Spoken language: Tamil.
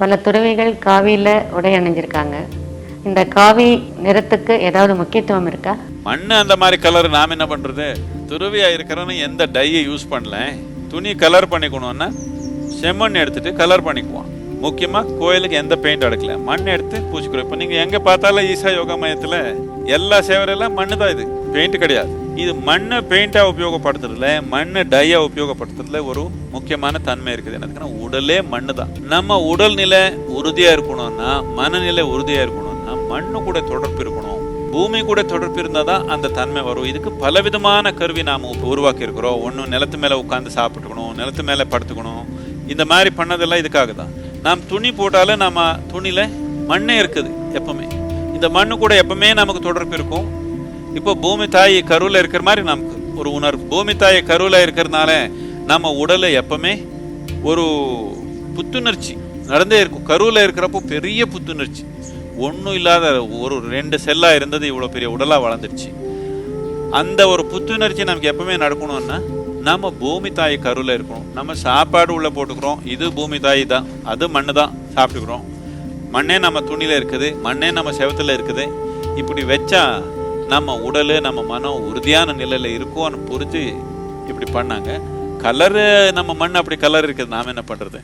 பல துறவிகள் காவியில் உடை அணிஞ்சிருக்காங்க. இந்த காவி நிறத்துக்கு ஏதாவது முக்கியத்துவம் இருக்கா? மண்ணு அந்த மாதிரி கலர் நாம் என்ன பண்றது? துருவியா இருக்கிறவனு எந்த டையை யூஸ் பண்ணல. துணி கலர் பண்ணிக்கணும்னா செம்மண் எடுத்துட்டு கலர் பண்ணிக்குவோம் முக்கியமா கோயிலுக்கு எந்த பெயிண்ட் அடுக்கல. மண் எடுத்து பூச்சிக்கிறோம் இப்போ நீங்க எங்க பார்த்தாலும் ஈசா யோகா மையத்துல எல்லா சேவரெல்லாம் மண்ணு தான் இது. பெயிண்ட் கிடையாது. இது மண்ணை பெயிண்டா உபயோகப்படுத்துறதுல மண்ணு டையா உபயோகப்படுத்துறதுல ஒரு முக்கியமான தன்மை இருக்குது. என்னதுக்குன்னா உடலே மண்ணு தான் நம்ம உடல்நிலை உறுதியாக இருக்கணும்னா மனநிலை உறுதியாக இருக்கணும்னா மண்ணு கூட தொடர்பு இருக்கணும். பூமி கூட தொடர்பு இருந்தால் தான் அந்த தன்மை வரும். இதுக்கு பலவிதமான கருவி நாம் உருவாக்கி இருக்கிறோம் ஒன்று நிலத்து மேலே உட்காந்து சாப்பிட்டுக்கணும் நிலத்து மேலே படுத்துக்கணும். இந்த மாதிரி பண்ணதெல்லாம் இதுக்காக தான். நாம் துணி போட்டாலே நம்ம துணியில் மண்ணே இருக்குது எப்பவுமே. இந்த மண்ணு கூட எப்பவுமே நமக்கு தொடர்பு இருக்கும். இப்போ பூமி தாய் கருவில் இருக்கிற மாதிரி நமக்கு ஒரு உணர்வு. பூமி தாய் கருவில் இருக்கிறதுனால நம்ம உடலை எப்பவுமே ஒரு புத்துணர்ச்சி நடந்தே இருக்கும். கருவில் இருக்கிறப்போ பெரிய புத்துணர்ச்சி. ஒன்றும் இல்லாத ஒரு ரெண்டு செல்லாக இருந்தது இவ்வளோ பெரிய உடலாக வளர்ந்துருச்சு. அந்த ஒரு புத்துணர்ச்சி நமக்கு எப்பவுமே நடக்கணும்னா நம்ம பூமி தாய் கருவில் இருக்கணும். நம்ம சாப்பாடு உள்ளே போட்டுக்கிறோம். இது பூமி தாய் தான். அது மண்ணு தான் சாப்பிட்டுக்கிறோம். மண்ணே நம்ம துணியில் இருக்குது. மண்ணே நம்ம செவத்தில் இருக்குது. இப்படி வச்சா நம்ம உடல் நம்ம மனம் உறுதியான நிலையில் இருக்கும்னு புரிஞ்சு இப்படி பண்ணாங்க. கலரு நம்ம மண் அப்படி கலர் இருக்குது நாம் என்ன பண்ணுறது